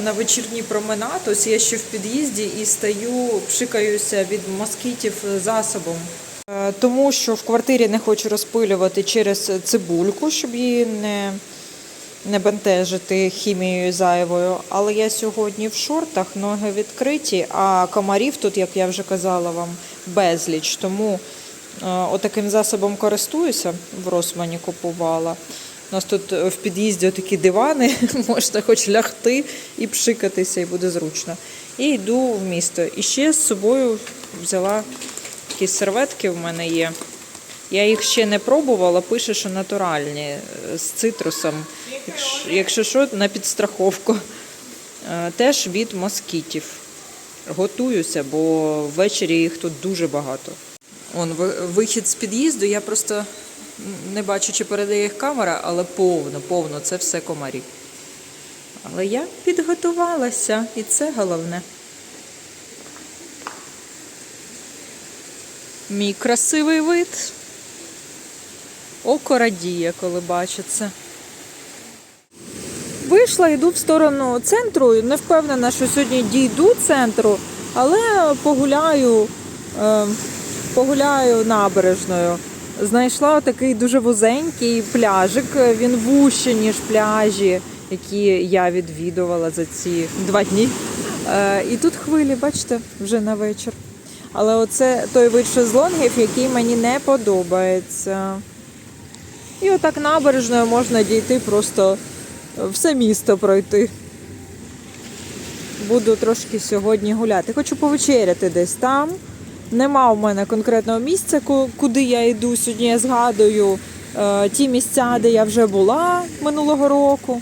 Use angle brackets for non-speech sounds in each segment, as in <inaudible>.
на вечірній променад. Ось я ще в під'їзді і стою, пшикаюся від москітів засобом. Е, Тому що в квартирі не хочу розпилювати через цибульку, щоб її не, не бентежити хімією зайвою. Але я сьогодні в шортах, ноги відкриті, а комарів тут, як я вже казала вам, безліч. Тому е, отаким засобом користуюся, в Росмані купувала. У нас тут е, в під'їзді такі дивани, <laughs> можна хоч лягти і пшикатися, і буде зручно. І йду в місто. І ще з собою взяла такі серветки в мене є. Я їх ще не пробувала, пише, що натуральні е, з цитрусом. Якщо, що, на підстраховку. Е, Теж від москітів. Готуюся, бо ввечері їх тут дуже багато. Он ви- вихід з під'їзду, я просто не бачу, чи передає їх камера, але повно, повно, це все комарі. Але я підготувалася, і це головне. Мій красивий вид. Око радіє, коли бачить це. Вийшла, йду в сторону центру. Не впевнена, що сьогодні дійду центру, але погуляю, е, погуляю набережною. Знайшла такий дуже вузенький пляжик. Він вужче, ніж пляжі, які я відвідувала за ці два дні. Е, і тут хвилі, бачите, вже на вечір. Але оце той вид шезлонгів, який мені не подобається. І отак набережною можна дійти просто все місто пройти. Буду трошки сьогодні гуляти. Хочу повечеряти десь там. Нема у мене конкретного місця, куди я йду. Сьогодні я згадую е, ті місця, де я вже була минулого року.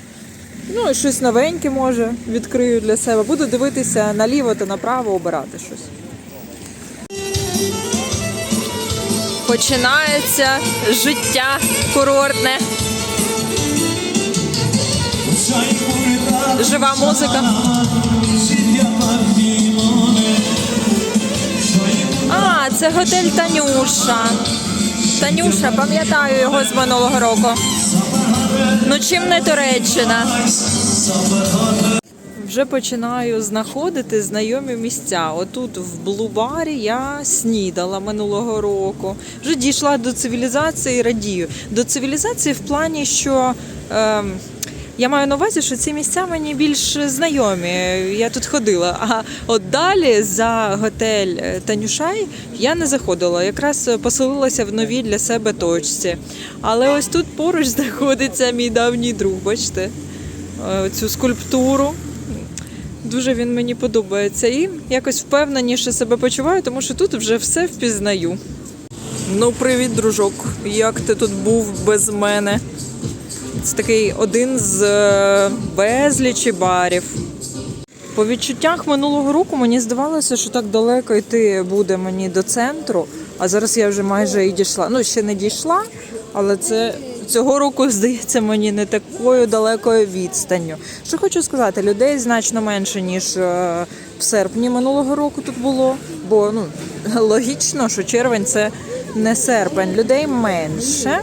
Ну і щось новеньке може відкрию для себе. Буду дивитися наліво та направо, обирати щось. Починається життя курортне. Жива музика. Це готель Танюша. Танюша, пам'ятаю його з минулого року. Ну чим не Туреччина? Вже починаю знаходити знайомі місця. Отут в Блубарі я снідала минулого року. Вже дійшла до цивілізації, радію. До цивілізації в плані, що ем, я маю на увазі, що ці місця мені більш знайомі. Я тут ходила. А от далі за готель е, Танюшай я не заходила. Якраз поселилася в новій для себе точці. Але ось тут поруч <laughs> знаходиться мій давній друг. Бачите, е, цю скульптуру. Дуже він мені подобається і якось впевненіше себе почуваю, тому що тут вже все впізнаю. Ну, привіт, дружок. Як ти тут був без мене? Це такий один з е, безлічі барів. По відчуттях минулого року мені здавалося, що так далеко йти буде мені до центру, а зараз я вже майже і дійшла. Ну, ще не дійшла, але це цього року <laughs> здається мені не такою далекою відстанню. Що хочу сказати, людей значно менше, ніж е, в серпні минулого року тут було. Бо ну, <laughs> логічно, що червень це не серпень. Людей менше.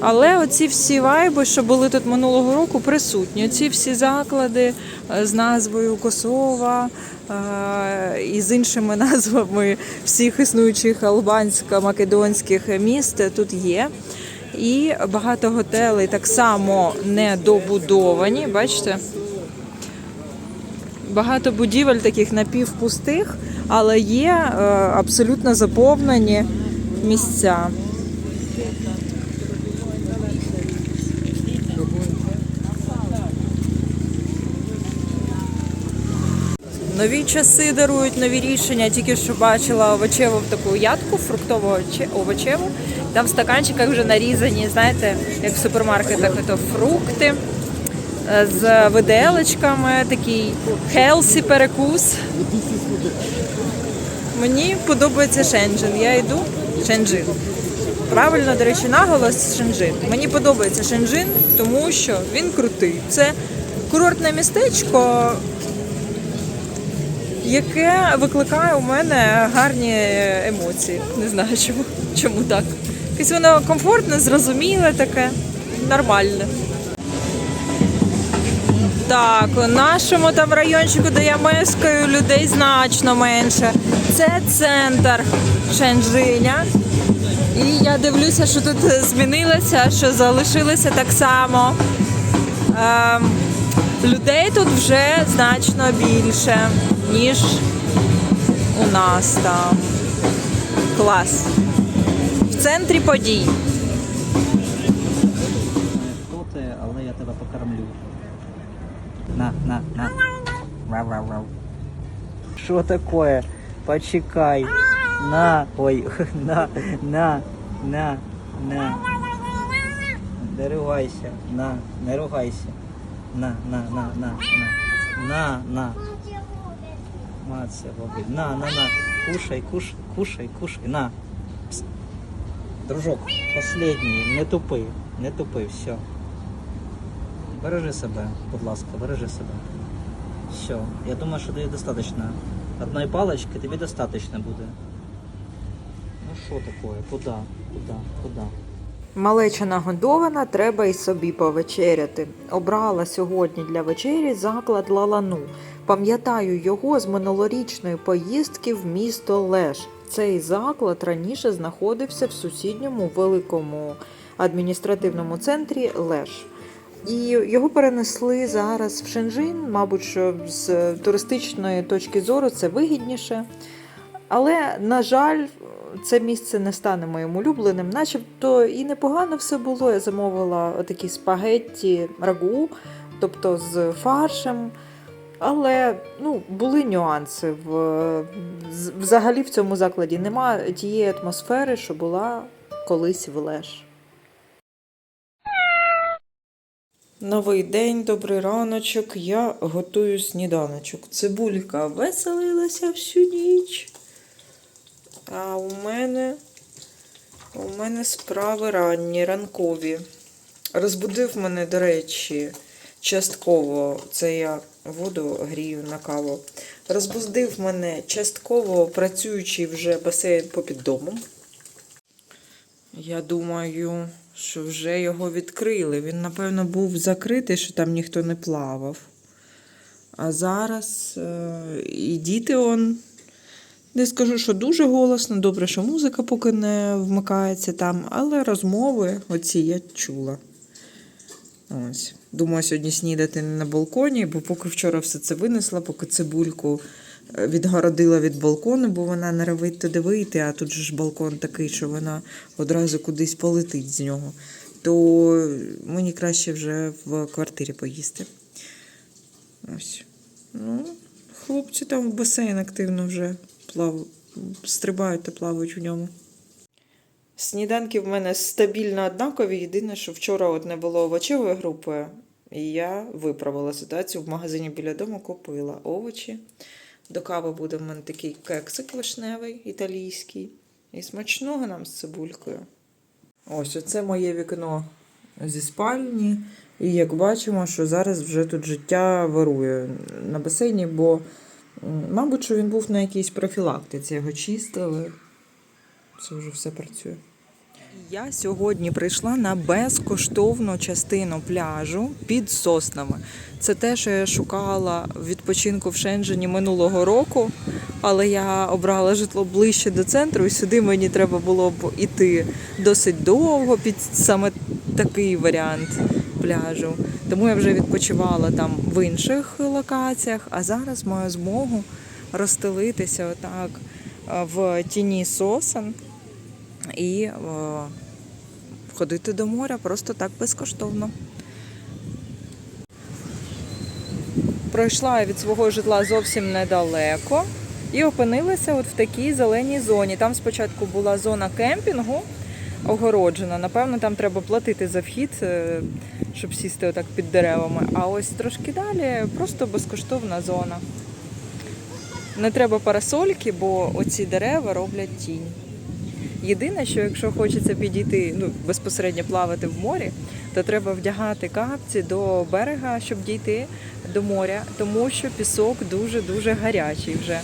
Але оці всі вайби, що були тут минулого року, присутні. Ці всі заклади е, з назвою Косова е, і з іншими <laughs> назвами всіх існуючих албансько-македонських міст тут є. І багато готелей так само недобудовані. Бачите? Багато будівель таких напівпустих, але є е, абсолютно заповнені місця. Нові часи дарують нові рішення. Тільки що бачила овочеву таку ядку, фруктову овочеву. Там в стаканчиках вже нарізані, знаєте, як в супермаркетах, то фрукти е, з виделочками, такий хелсі перекус. Мені подобається Шенджин. Я йду Шенджин. Правильно, до речі, наголос Шенджин. Мені подобається Шенджин, тому що він крутий. Це курортне містечко, яке викликає у мене гарні емоції. Не знаю чому, чому так. Якесь воно комфортне, зрозуміле таке, нормальне. Так, у нашому там райончику, де я мешкаю, людей значно менше. Це центр Шенжиня. І я дивлюся, що тут змінилося, що залишилося так само. Ем, людей тут вже значно більше, ніж у нас там. Клас. В центрі подій. Хто ти, але я тебе покормлю. На, на, на. Рав, рав, рав. Що таке? Почекай. На. Ой, <laughs> на, на, на, на. Не ругайся. На, не ругайся. На, на, на, на, на. На, на. Маця робить. На, на, на. Кушай, кушай, кушай, кушай. На. Пс. Дружок, последній, не тупи, не тупи, все. Бережи себе, будь ласка, бережи себе. Все, я думаю, що тобі достатньо. Одної палочки тобі достатньо буде. Ну що таке? Куда? Куда? Куда? Малеча нагодована, треба й собі повечеряти. Обрала сьогодні для вечері заклад Лалану. Пам'ятаю його з минулорічної поїздки в місто Леш. Цей заклад раніше знаходився в сусідньому великому адміністративному центрі Леш. І його перенесли зараз в Шенжин. Мабуть, що з туристичної точки зору це вигідніше. Але, на жаль, це місце не стане моїм улюбленим. Начебто і непогано все було. Я замовила отакі спагетті рагу, тобто з фаршем. Але ну, були нюанси. В, взагалі в цьому закладі немає тієї атмосфери, що була колись в Леш. Новий день, добрий раночок. Я готую сніданочок. Цибулька веселилася всю ніч. А у мене, у мене справи ранні, ранкові. Розбудив мене, до речі, частково, це я воду грію на каву. Розбудив мене частково працюючий вже басейн попід домом. Я думаю, що вже його відкрили. Він, напевно, був закритий, що там ніхто не плавав. А зараз е, і діти он. Не скажу, що дуже голосно, добре, що музика поки не вмикається там, але розмови оці я чула. Ось. Думаю, сьогодні снідати не на балконі, бо поки вчора все це винесла, поки цибульку е, відгородила від балкону, бо вона не равить туди вийти, а тут же ж балкон такий, що вона одразу кудись полетить з нього. То мені краще вже в квартирі поїсти. Ось. Ну, хлопці там в басейн активно вже плав... стрибають та плавають в ньому. Сніданки в мене стабільно однакові. Єдине, що вчора не було овочевої групи, і я виправила ситуацію. В магазині біля дому купила овочі. До кави буде в мене такий кексик вишневий, італійський. І смачного нам з цибулькою. Ось оце моє вікно зі спальні. І як бачимо, що зараз вже тут життя вирує на басейні, бо, мабуть, що він був на якійсь профілактиці, його чистили. Це вже все працює. Я сьогодні прийшла на безкоштовну частину пляжу під соснами. Це те, що я шукала відпочинку в Шенжені минулого року, але я обрала житло ближче до центру, і сюди мені треба було б іти досить довго під саме такий варіант пляжу. Тому я вже відпочивала там в інших локаціях, а зараз маю змогу розстелитися отак е, в тіні сосен і е, ходити до моря просто так безкоштовно. Пройшла я від свого житла зовсім недалеко і опинилася от в такій зеленій зоні. Там спочатку була зона кемпінгу огороджена. Напевно, там треба платити за вхід, е, щоб сісти отак під деревами. А ось трошки далі просто безкоштовна зона. Не треба парасольки, бо оці дерева роблять тінь. Єдине, що якщо хочеться підійти ну, безпосередньо плавати в морі, то треба вдягати капці до берега, щоб дійти до моря, тому що пісок дуже-дуже гарячий вже.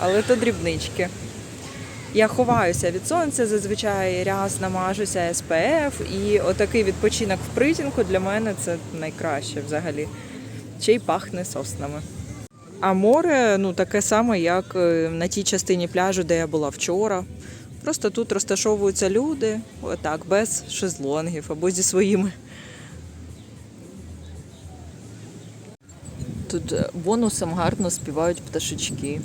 Але то дрібнички. Я ховаюся від сонця, зазвичай раз намажуся SPF, і отакий відпочинок в притінку для мене це найкраще взагалі. ще й пахне соснами. А море ну таке саме, як е, на тій частині пляжу, де я була вчора. Просто тут розташовуються люди, отак, без шезлонгів або зі своїми. Тут е, бонусом гарно співають пташечки.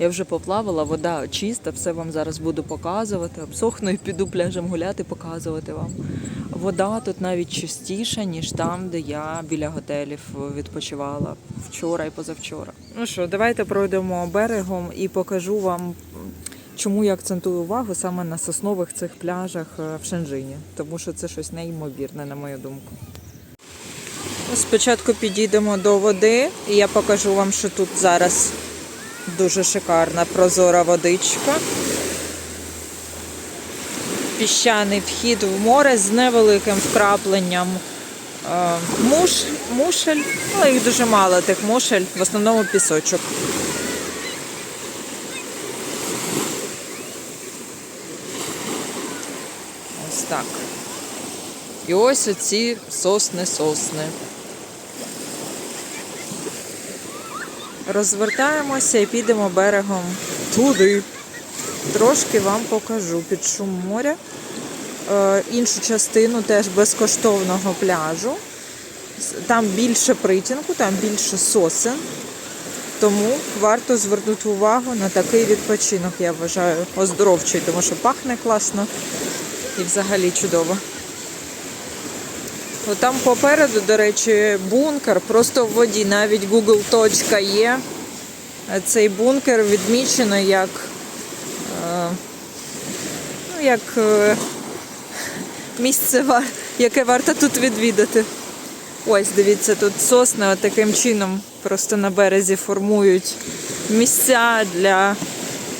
Я вже поплавала, вода чиста, все вам зараз буду показувати. Обсохну і піду пляжем гуляти, показувати вам. Вода тут навіть чистіша, ніж там, де я біля готелів відпочивала вчора і позавчора. Ну що, давайте пройдемо берегом і покажу вам, чому я акцентую увагу саме на соснових цих пляжах е, в Шенжині, тому що це щось неймовірне, на мою думку. Спочатку підійдемо до води, і я покажу вам, що тут зараз дуже шикарна прозора водичка. Піщаний вхід в море з невеликим вкрапленням е, муш, мушель, але їх дуже мало тих мушель, в основному пісочок. Ось так. І ось оці сосни-сосни. Розвертаємося і підемо берегом туди. Трошки вам покажу під шум моря. Е, іншу частину теж безкоштовного пляжу. Там більше притінку, там більше сосен. Тому варто звернути увагу на такий відпочинок, я вважаю, оздоровчий, тому що пахне класно і взагалі чудово. Там попереду, до речі, бункер, просто в воді, навіть Google точка є. Цей бункер відмічено як, е, ну, як е, місце, яке варто тут відвідати. Ось, дивіться, тут сосни таким чином просто на березі формують місця для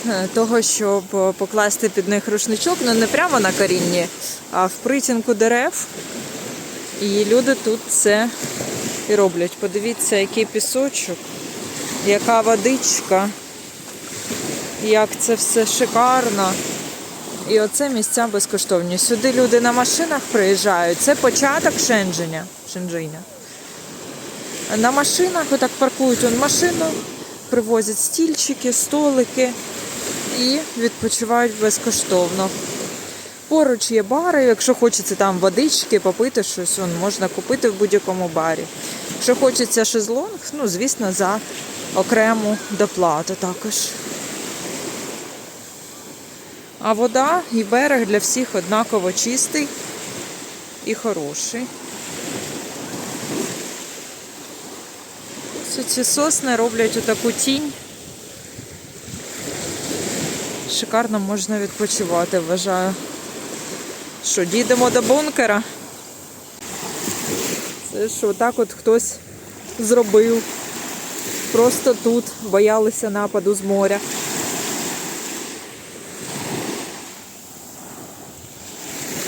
е, того, щоб покласти під них рушничок, ну не прямо на корінні, а в притінку дерев. І люди тут це і роблять. Подивіться, який пісочок, яка водичка, як це все шикарно. І оце місця безкоштовні. Сюди люди на машинах приїжджають. Це початок Шендженя. Шенджиня. На машинах отак паркують он машину, привозять стільчики, столики і відпочивають безкоштовно. Поруч є бари, якщо хочеться там водички, попити щось, вон, можна купити в будь-якому барі. Якщо хочеться шезлонг, ну, звісно, за окрему доплату також. А вода і берег для всіх однаково чистий і хороший. Ці сосни роблять отаку тінь. Шикарно можна відпочивати, вважаю. Що, дійдемо до бункера? Це що, так от хтось зробив. Просто тут боялися нападу з моря.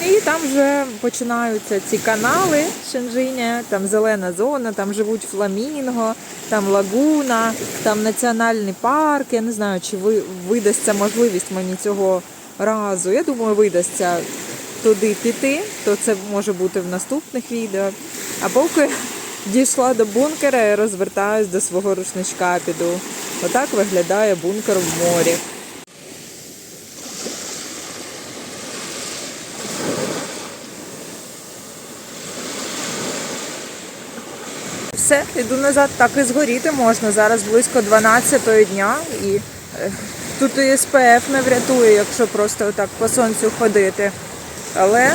І там вже починаються ці канали Шенжиня, там зелена зона, там живуть фламінго, там лагуна, там національний парк. Я не знаю, чи ви видасться можливість мені цього разу. Я думаю, видасться туди піти, то це може бути в наступних відео. А поки дійшла до бункера і розвертаюсь до свого рушничка, піду. Отак виглядає бункер в морі. Все, іду назад, так і згоріти можна. Зараз близько 12 дня і е, тут і СПФ не врятує, якщо просто отак по сонцю ходити. Але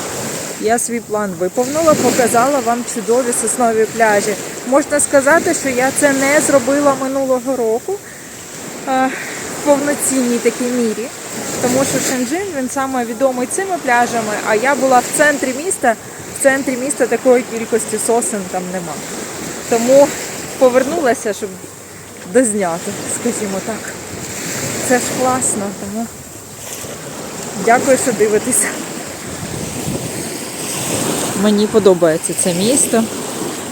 я свій план виповнила, показала вам чудові соснові пляжі. Можна сказати, що я це не зробила минулого року в повноцінній такій мірі. Тому що Шенджин він саме відомий цими пляжами, а я була в центрі міста. В центрі міста такої кількості сосен там нема. Тому повернулася, щоб дозняти, скажімо так. Це ж класно, тому дякую, що дивитеся. Мені подобається це місто.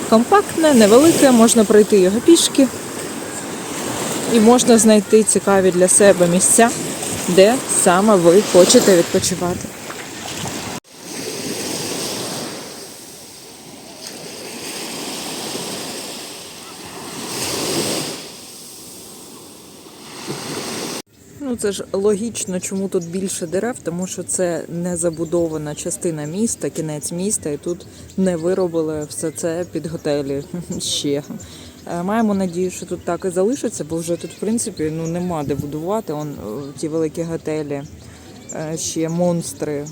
Компактне, невелике, можна пройти його пішки. І можна знайти цікаві для себе місця, де саме ви хочете відпочивати. Це ж логічно, чому тут більше дерев, тому що це не забудована частина міста, кінець міста, і тут не виробили все це під готелі <laughs> ще. Е, Маємо надію, що тут так і залишиться, бо вже тут, в принципі, ну нема де будувати. Он е, ті великі готелі, е, ще монстри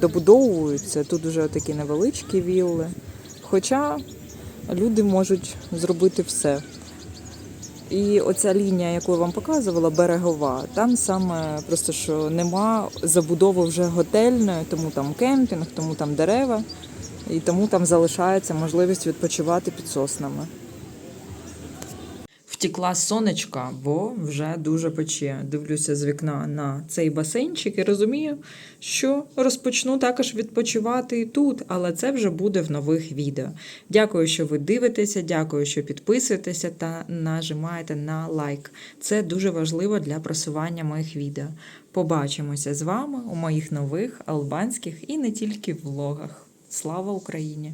добудовуються. Тут вже такі невеличкі вілли. Хоча люди можуть зробити все. І оця лінія, яку я вам показувала, берегова, там саме просто що нема забудови вже готельної, тому там кемпінг, тому там дерева, і тому там залишається можливість відпочивати під соснами. Втікла сонечка, бо вже дуже пече. Дивлюся з вікна на цей басейнчик і розумію, що розпочну також відпочивати і тут, але це вже буде в нових відео. Дякую, що ви дивитеся, дякую, що підписуєтеся та нажимаєте на лайк. Це дуже важливо для просування моїх відео. Побачимося з вами у моїх нових албанських і не тільки влогах. Слава Україні!